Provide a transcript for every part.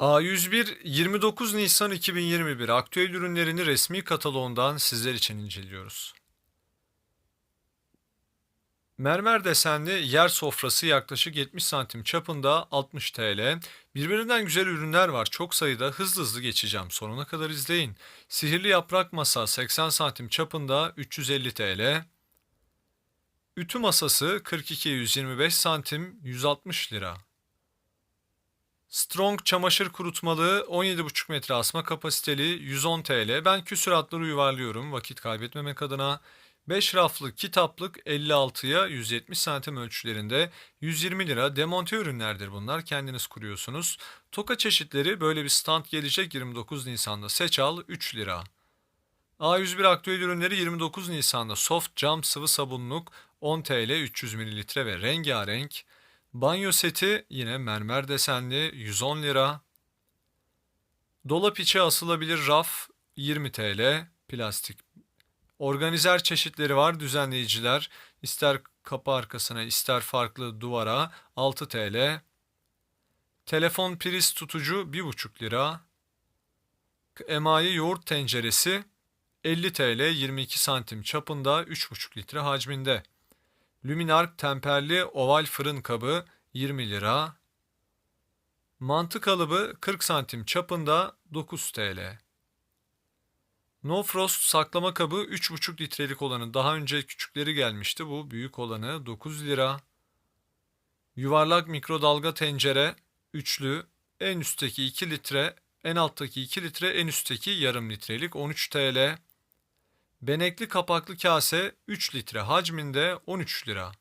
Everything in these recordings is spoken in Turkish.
A101 29 Nisan 2021 aktüel ürünlerini resmi kataloğundan sizler için inceliyoruz. Mermer desenli yer sofrası yaklaşık 70 santim çapında 60 TL. Birbirinden güzel ürünler var. Çok sayıda hızlı hızlı geçeceğim. Sonuna kadar izleyin. Sihirli yaprak masa 80 santim çapında 350 TL. Ütü masası 42 125 santim 160 lira. Strong çamaşır kurutmalığı 17,5 metre asma kapasiteli 110 TL. Ben küsuratları yuvarlıyorum vakit kaybetmemek adına. 5 raflı kitaplık 56'ya 170 santim ölçülerinde 120 lira demonte ürünlerdir bunlar kendiniz kuruyorsunuz. Toka çeşitleri böyle bir stand gelecek 29 Nisan'da seç al 3 lira. A101 aktüel ürünleri 29 Nisan'da soft cam sıvı sabunluk 10 TL 300 ml ve rengarenk. Banyo seti yine mermer desenli 110 lira. Dolap içi asılabilir raf 20 TL plastik. Organizer çeşitleri var düzenleyiciler. İster kapı arkasına ister farklı duvara 6 TL. Telefon priz tutucu 1,5 lira. Emayi yoğurt tenceresi 50 TL 22 santim çapında 3,5 litre hacminde. Luminark temperli oval fırın kabı 20 lira. Mantı kalıbı 40 santim çapında 9 TL. No Frost saklama kabı 3,5 litrelik olanı daha önce küçükleri gelmişti. Bu büyük olanı 9 lira. Yuvarlak mikrodalga tencere üçlü en üstteki 2 litre en alttaki 2 litre en üstteki yarım litrelik 13 TL. Benekli kapaklı kase 3 litre hacminde 13 lira.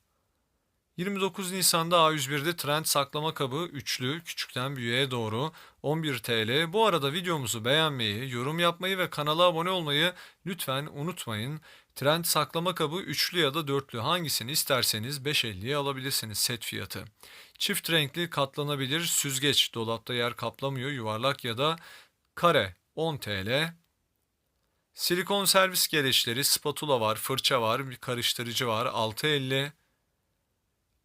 29 Nisan'da A101'de trend saklama kabı üçlü küçükten büyüğe doğru 11 TL. Bu arada videomuzu beğenmeyi, yorum yapmayı ve kanala abone olmayı lütfen unutmayın. Trend saklama kabı üçlü ya da dörtlü hangisini isterseniz 5.50'ye alabilirsiniz set fiyatı. Çift renkli katlanabilir süzgeç dolapta yer kaplamıyor yuvarlak ya da kare 10 TL. Silikon servis gereçleri, spatula var, fırça var, bir karıştırıcı var 6.50.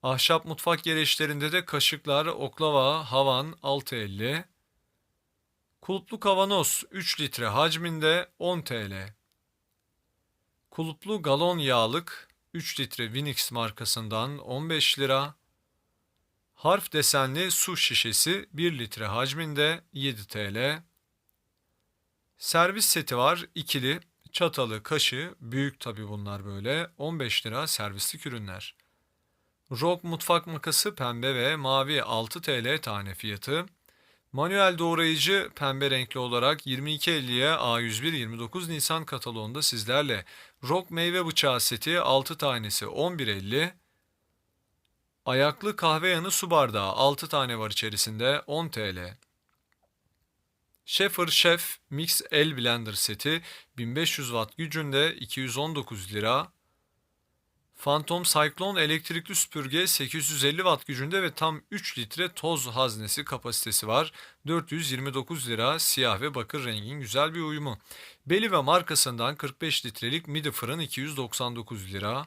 Ahşap mutfak gereçlerinde de kaşıklar, oklava, havan 6.50. Kulplu kavanoz 3 litre hacminde 10 TL. Kulplu galon yağlık 3 litre Winix markasından 15 lira. Harf desenli su şişesi 1 litre hacminde 7 TL. Servis seti var ikili. Çatalı, kaşı, büyük tabi bunlar böyle. 15 lira servislik ürünler. Rock mutfak makası pembe ve mavi 6 TL tane fiyatı. Manuel doğrayıcı pembe renkli olarak 22.50'ye A101 29 Nisan kataloğunda sizlerle. Rock meyve bıçağı seti 6 tanesi 11.50. Ayaklı kahve yanı su bardağı 6 tane var içerisinde 10 TL. Schaefer Chef Mix El Blender seti 1500 watt gücünde 219 lira. Phantom Cyclone elektrikli süpürge 850 watt gücünde ve tam 3 litre toz haznesi kapasitesi var. 429 lira siyah ve bakır rengin güzel bir uyumu. Bellive markasından 45 litrelik midi fırın 299 lira.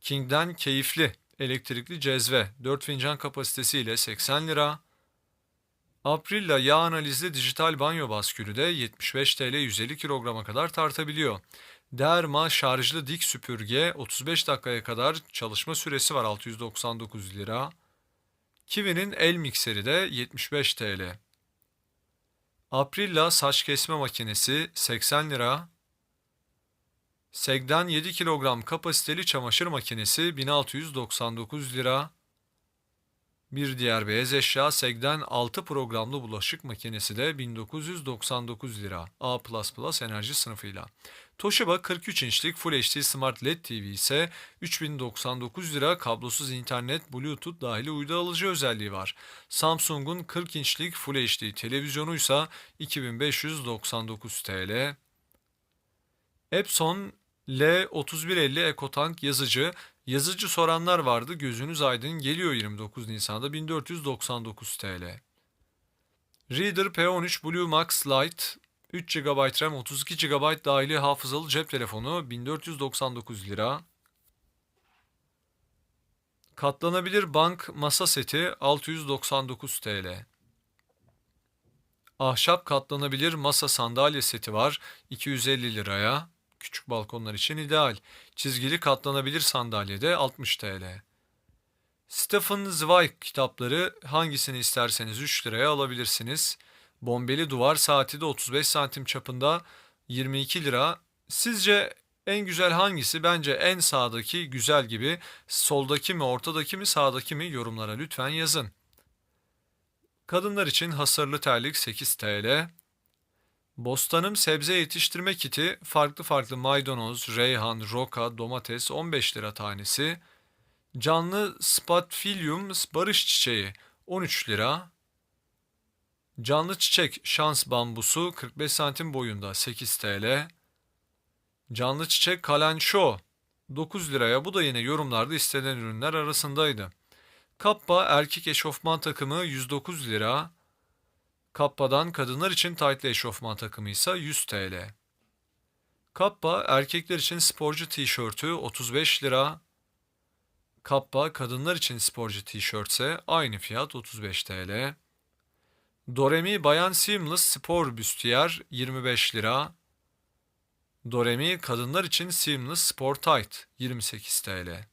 King'den keyifli elektrikli cezve 4 fincan kapasitesiyle 80 lira. Aprilla yağ analizli dijital banyo baskülü de 75 TL 150 kilograma kadar tartabiliyor. Derma şarjlı dik süpürge 35 dakikaya kadar çalışma süresi var 699 lira. Kiwi'nin el mikseri de 75 TL. Aprilla saç kesme makinesi 80 lira. Seg'den 7 kilogram kapasiteli çamaşır makinesi 1699 lira. Bir diğer beyaz eşya Seg'den 6 programlı bulaşık makinesi de 1999 lira A++ enerji sınıfıyla. Toshiba 43 inçlik Full HD Smart LED TV ise 3099 lira kablosuz internet Bluetooth dahili uydu alıcı özelliği var. Samsung'un 40 inçlik Full HD televizyonu ise 2599 TL. Epson L3150 EcoTank yazıcı Yazıcı soranlar vardı. Gözünüz aydın geliyor 29 Nisan'da 1499 TL. Reader P13 Blue Max Lite 3 GB RAM 32 GB dahili hafızalı cep telefonu 1499 lira. Katlanabilir bank masa seti 699 TL. Ahşap katlanabilir masa sandalye seti var 250 liraya. Küçük balkonlar için ideal. Çizgili katlanabilir sandalye de 60 TL. Stephen Zweig kitapları hangisini isterseniz 3 liraya alabilirsiniz. Bombeli duvar saati de 35 santim çapında 22 lira. Sizce en güzel hangisi? Bence en sağdaki güzel gibi. Soldaki mi, ortadaki mi, sağdaki mi yorumlara lütfen yazın. Kadınlar için hasırlı terlik 8 TL. Bostanım sebze yetiştirme kiti farklı farklı maydanoz, reyhan, roka, domates 15 lira tanesi. Canlı Spatfilium barış çiçeği 13 lira. Canlı çiçek şans bambusu 45 santim boyunda 8 TL. Canlı çiçek kalanço 9 liraya bu da yine yorumlarda istenen ürünler arasındaydı. Kappa erkek eşofman takımı 109 lira. Kappa'dan kadınlar için taytlı eşofman takımı ise 100 TL. Kappa erkekler için sporcu tişörtü 35 lira. Kappa kadınlar için sporcu tişörtse aynı fiyat 35 TL. Doremi Bayan Seamless Spor Büstiyer 25 lira. Doremi kadınlar için Seamless Spor Tight 28 TL.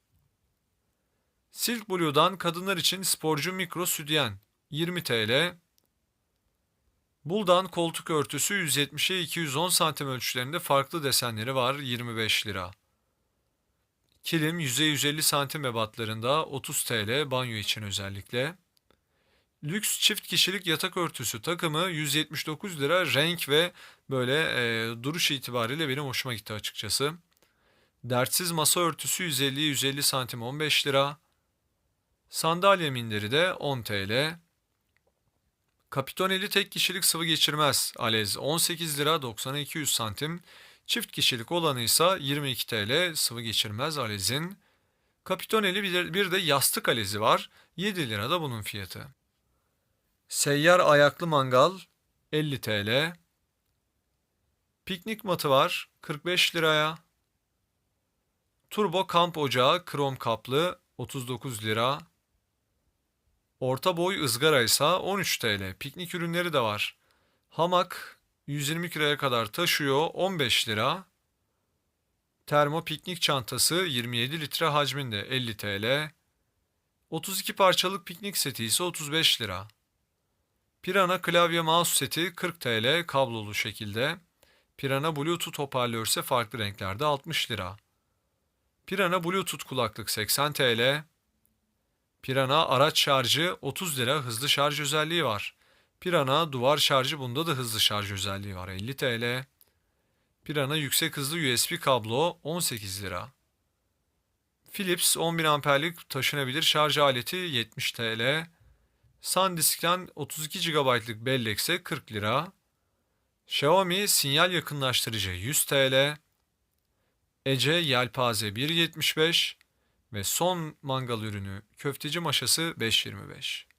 Silk Blue'dan kadınlar için sporcu mikro sütyen 20 TL. Buldan koltuk örtüsü 170'e 210 santim ölçülerinde farklı desenleri var 25 lira. Kilim yüzey 150 santim ebatlarında 30 TL banyo için özellikle. Lüks çift kişilik yatak örtüsü takımı 179 lira renk ve böyle e, duruş itibariyle benim hoşuma gitti açıkçası. Dertsiz masa örtüsü 150-150 santim 15 lira. Sandalye minderi de 10 TL. Kapitoneli tek kişilik sıvı geçirmez alez 18 lira 90'a 200 santim. Çift kişilik olanı ise 22 TL sıvı geçirmez alezin. Kapitoneli bir de yastık alezi var. 7 lira da bunun fiyatı. Seyyar ayaklı mangal 50 TL. Piknik matı var 45 liraya. Turbo kamp ocağı krom kaplı 39 lira. Orta boy ızgara ise 13 TL. Piknik ürünleri de var. Hamak 120 kiloya kadar taşıyor 15 lira. Termo piknik çantası 27 litre hacminde 50 TL. 32 parçalık piknik seti ise 35 lira. Pirana klavye mouse seti 40 TL kablolu şekilde. Pirana Bluetooth hoparlör ise farklı renklerde 60 lira. Pirana Bluetooth kulaklık 80 TL. Pirana araç şarjı 30 lira hızlı şarj özelliği var. Pirana duvar şarjı bunda da hızlı şarj özelliği var 50 TL. Pirana yüksek hızlı USB kablo 18 lira. Philips 10.000 amperlik taşınabilir şarj aleti 70 TL. SanDisk'ten 32 GB'lık bellekse 40 lira. Xiaomi sinyal yakınlaştırıcı 100 TL. Ece yelpaze 1.75 ve son mangal ürünü köfteci maşası 5.25.